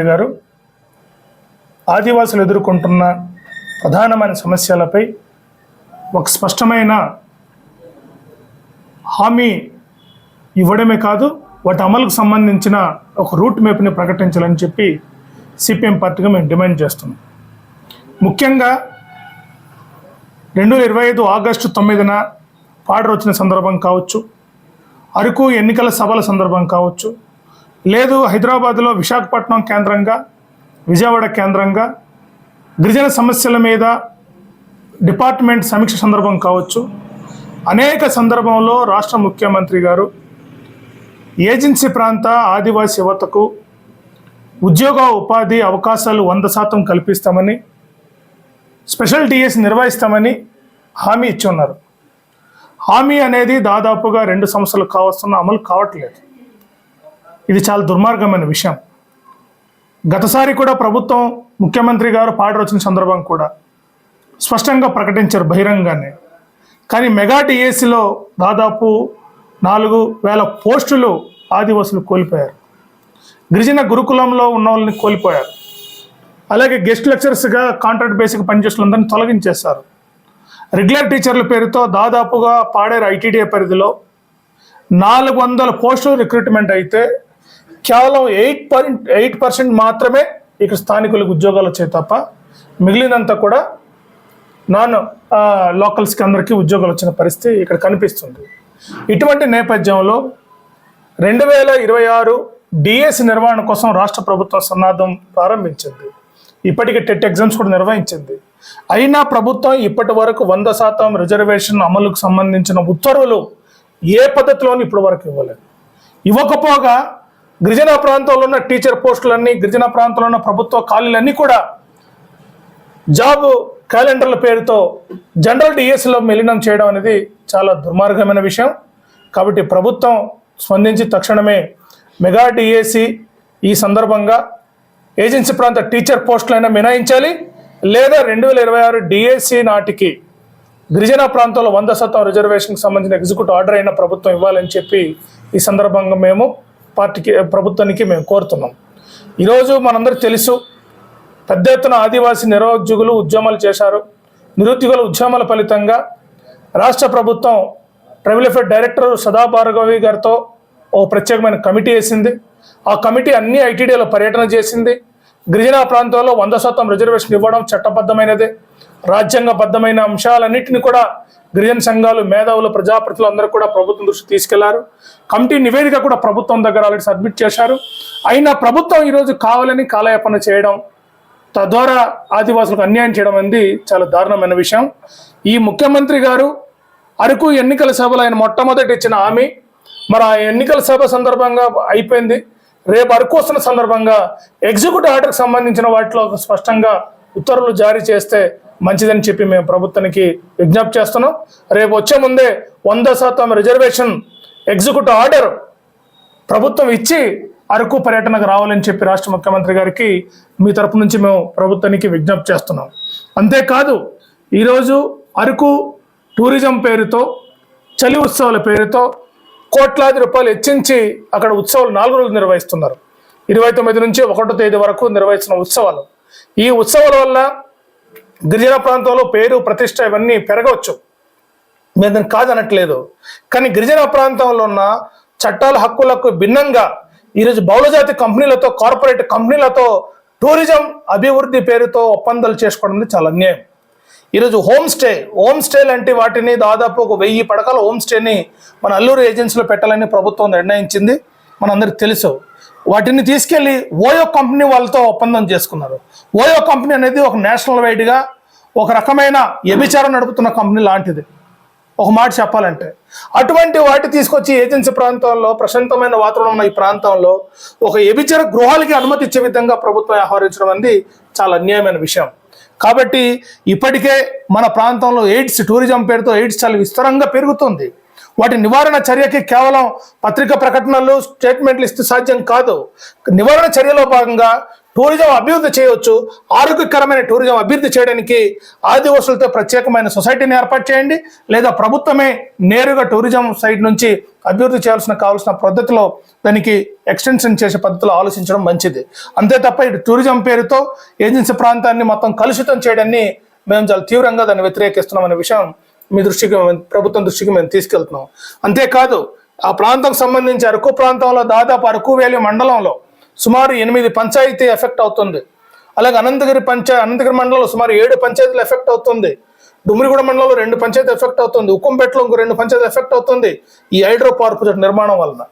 గారు ఆదివాసులు ఎదుర్కొంటున్న ప్రధానమైన సమస్యలపై ఒక స్పష్టమైన హామీ ఇవ్వడమే కాదు వాటి అమలుకు సంబంధించిన ఒక రూట్ మ్యాప్ని ప్రకటించాలని చెప్పి సిపిఎం పార్టీగా మేము డిమాండ్ చేస్తున్నాం. ముఖ్యంగా రెండు వేల ఇరవై ఐదు ఆగస్టు తొమ్మిదిన పాడర్ వచ్చిన సందర్భం కావచ్చు అరకు ఎన్నికల సభల సందర్భం కావచ్చు లేదు హైదరాబాద్లో విశాఖపట్నం కేంద్రంగా విజయవాడ కేంద్రంగా గిరిజన సమస్యల మీద డిపార్ట్మెంట్ సమీక్ష సందర్భం కావచ్చు. అనేక సందర్భంలో రాష్ట్ర ముఖ్యమంత్రి గారు ఏజెన్సీ ప్రాంత ఆదివాసీ యువతకు ఉద్యోగ ఉపాధి అవకాశాలు వంద శాతం కల్పిస్తామని స్పెషల్ డిఎస్ నిర్వహిస్తామని హామీ ఇచ్చి ఉన్నారు. హామీ అనేది దాదాపుగా రెండు సంవత్సరాలు కావస్తున్న అమలు కావట్లేదు. ఇది చాలా దుర్మార్గమైన విషయం. గతసారి కూడా ప్రభుత్వం ముఖ్యమంత్రి గారు పాట వచ్చిన సందర్భం కూడా స్పష్టంగా ప్రకటించారు బహిరంగానే. కానీ మెగా టీఏసీలో దాదాపు నాలుగు వేల పోస్టులు ఆదివాసులు కోల్పోయారు. గిరిజన గురుకులంలో ఉన్న వాళ్ళని కోల్పోయారు. అలాగే గెస్ట్ లెక్చరర్స్గా కాంట్రాక్ట్ బేసిక్ పనిచేస్తుందని తొలగించేశారు. రెగ్యులర్ టీచర్ల పేరుతో దాదాపుగా పాడేరు ఐటీడీఏ పరిధిలో నాలుగు వందల పోస్టులు రిక్రూట్మెంట్ అయితే కేవలం ఎయిట్ పాయింట్ ఎయిట్ పర్సెంట్ మాత్రమే ఇక్కడ స్థానికులకు ఉద్యోగాలు వచ్చాయి తప్ప మిగిలినంతా కూడా నాన్ లోకల్స్కి అందరికీ ఉద్యోగాలు వచ్చిన పరిస్థితి ఇక్కడ కనిపిస్తుంది. ఇటువంటి నేపథ్యంలో రెండు వేల ఇరవై ఆరు డిఎస్సి నిర్వహణ కోసం రాష్ట్ర ప్రభుత్వం సన్నాహం ప్రారంభించింది. ఇప్పటికే టెట్ ఎగ్జామ్స్ కూడా నిర్వహించింది. అయినా ప్రభుత్వం ఇప్పటి వరకు వంద శాతం రిజర్వేషన్ అమలుకు సంబంధించిన ఉత్తర్వులు ఏ పద్ధతిలోనూ ఇప్పటి వరకు ఇవ్వలేదు. ఇవ్వకపోగా గిరిజన ప్రాంతంలో ఉన్న టీచర్ పోస్టులన్నీ గిరిజన ప్రాంతంలో ఉన్న ప్రభుత్వ ఖాళీలన్నీ కూడా జాబ్ క్యాలెండర్ల పేరుతో జనరల్ డిఎస్లో విలీనం చేయడం అనేది చాలా దుర్మార్గమైన విషయం. కాబట్టి ప్రభుత్వం స్పందించి తక్షణమే మెగా డిఏసి ఈ సందర్భంగా ఏజెన్సీ ప్రాంత టీచర్ పోస్టులైనా మినాయించాలి లేదా రెండు వేల ఇరవై ఆరు డిఎస్సి నాటికి గిరిజన ప్రాంతంలో వంద శాతం రిజర్వేషన్కి సంబంధించిన ఎగ్జిక్యూటివ్ ఆర్డర్ అయిన ప్రభుత్వం ఇవ్వాలని చెప్పి ఈ సందర్భంగా మేము పార్టీకి ప్రభుత్వానికి మేము కోరుతున్నాం. ఈరోజు మనందరూ తెలుసు పెద్ద ఎత్తున ఆదివాసీ నిరుద్యోగులు ఉద్యమాలు చేశారు. నిరుద్యోగుల ఉద్యమాల ఫలితంగా రాష్ట్ర ప్రభుత్వం ట్రైబల్ అఫేర్ డైరెక్టర్ సదా భార్గవి గారితో ఓ ప్రత్యేకమైన కమిటీ వేసింది. ఆ కమిటీ అన్ని ఐటీడీలో పర్యటన చేసింది. గిరిజన ప్రాంతాల్లో వంద శాతం రిజర్వేషన్ ఇవ్వడం చట్టబద్ధమైనదే. రాజ్యాంగబద్ధమైన అంశాలన్నింటినీ కూడా గిరిజన సంఘాలు మేధావులు ప్రజాప్రతిలు అందరూ కూడా ప్రభుత్వం దృష్టికి తీసుకెళ్ళారు. కమిటీ నివేదిక కూడా ప్రభుత్వం దగ్గర ఆల్రెడీ సబ్మిట్ చేశారు. అయినా ప్రభుత్వం ఈరోజు కావాలని కాలయాపన చేయడం తద్వారా ఆదివాసులకు అన్యాయం చేయడం అనేది చాలా దారుణమైన విషయం. ఈ ముఖ్యమంత్రి గారు అరకు ఎన్నికల సభలో ఆయన మొట్టమొదటి ఇచ్చిన హామీ. మరి ఆ ఎన్నికల సభ సందర్భంగా అయిపోయింది. రేపు అరకు వస్తున్న సందర్భంగా ఎగ్జిక్యూటివ్ ఆర్డర్కి సంబంధించిన వాటిలో స్పష్టంగా ఉత్తర్వులు జారీ చేస్తే మంచిదని చెప్పి మేము ప్రభుత్వానికి విజ్ఞప్తి చేస్తున్నాం. రేపు వచ్చే ముందే వంద శాతం రిజర్వేషన్ ఎగ్జిక్యూటివ్ ఆర్డర్ ప్రభుత్వం ఇచ్చి అరకు పర్యటనకు రావాలని చెప్పి రాష్ట్ర ముఖ్యమంత్రి గారికి మీ తరపు నుంచి మేము ప్రభుత్వానికి విజ్ఞప్తి చేస్తున్నాం. అంతేకాదు ఈరోజు అరకు టూరిజం పేరుతో చలి ఉత్సవాల పేరుతో కోట్లాది రూపాయలు హెచ్చించి అక్కడ ఉత్సవాలు నాలుగు రోజులు నిర్వహిస్తున్నారు. ఇరవై తొమ్మిది నుంచి ఒకటో తేదీ వరకు నిర్వహిస్తున్న ఉత్సవాలు. ఈ ఉత్సవాల వల్ల గిరిజన ప్రాంతంలో పేరు ప్రతిష్ట ఇవన్నీ పెరగవచ్చు. మేము దాన్ని కాదనట్లేదు. కానీ గిరిజన ప్రాంతంలో ఉన్న చట్టాల హక్కులకు భిన్నంగా ఈరోజు బహుళజాతి కంపెనీలతో కార్పొరేట్ కంపెనీలతో టూరిజం అభివృద్ధి పేరుతో ఒప్పందాలు చేసుకోవడం అనేది చాలా అన్యాయం. ఈరోజు హోమ్ స్టే హోమ్ స్టే లాంటి వాటిని దాదాపు ఒక వెయ్యి పడకల హోమ్ స్టేని మన అల్లూరు ఏజెన్సీలో పెట్టాలని ప్రభుత్వం నిర్ణయించింది. మనందరికి తెలుసు. వాటిని తీసుకెళ్ళి ఓయో కంపెనీ వాళ్ళతో ఒప్పందం చేసుకున్నారు. ఓయో కంపెనీ అనేది ఒక నేషనల్ వైడ్గా ఒక రకమైన వ్యభిచారం నడుపుతున్న కంపెనీ లాంటిది. ఒక మాట చెప్పాలంటే అటువంటి వాటి తీసుకొచ్చి ఏజెన్సీ ప్రాంతంలో ప్రశాంతమైన వాతావరణం ఉన్న ఈ ప్రాంతంలో ఒక వ్యభిచార గృహాలకి అనుమతి ఇచ్చే విధంగా ప్రభుత్వం వ్యవహరించడం అనేది చాలా అన్యాయమైన విషయం. కాబట్టి ఇప్పటికే మన ప్రాంతంలో ఎయిడ్స్ టూరిజం పేరుతో ఎయిడ్స్ చాలా విస్తారంగా పెరుగుతుంది. వాటి నివారణ చర్యకి కేవలం పత్రికా ప్రకటనలు స్టేట్మెంట్లు ఇస్తే సాధ్యం కాదు. నివారణ చర్యలో భాగంగా టూరిజం అభివృద్ధి చేయవచ్చు. ఆరోగ్యకరమైన టూరిజం అభివృద్ధి చేయడానికి ఆదివాసులతో ప్రత్యేకమైన సొసైటీని ఏర్పాటు చేయండి. లేదా ప్రభుత్వమే నేరుగా టూరిజం సైడ్ నుంచి అభివృద్ధి చేయాల్సిన కావాల్సిన పద్ధతిలో దానికి ఎక్స్టెన్షన్ చేసే పద్ధతిలో ఆలోచించడం మంచిది. అంతే తప్ప ఇటు టూరిజం పేరుతో ఏజెన్సీ ప్రాంతాన్ని మొత్తం కలుషితం చేయడాన్ని మేము చాలా తీవ్రంగా దాన్ని వ్యతిరేకిస్తున్నాం అనే విషయం మీ దృష్టికి మేము- ప్రభుత్వం దృష్టికి మేము తీసుకెళ్తున్నాం. అంతేకాదు ఆ ప్రాంతం సంబంధించి అరకు ప్రాంతంలో దాదాపు అరకు వేలి మండలంలో సుమారు ఎనిమిది పంచాయతీ ఎఫెక్ట్ అవుతుంది. అలాగే అనంతగిరి పంచాయ అనంతగిరి మండలంలో సుమారు ఏడు పంచాయతీలు ఎఫెక్ట్ అవుతుంది. డుమ్మిరిగూడ మండలంలో రెండు పంచాయతీ ఎఫెక్ట్ అవుతుంది. ఉక్కంపేటలో ఇంకో రెండు పంచాయతీ ఎఫెక్ట్ అవుతుంది. ఈ హైడ్రో పవర్ ప్రాజెక్ట్ నిర్మాణం వలన.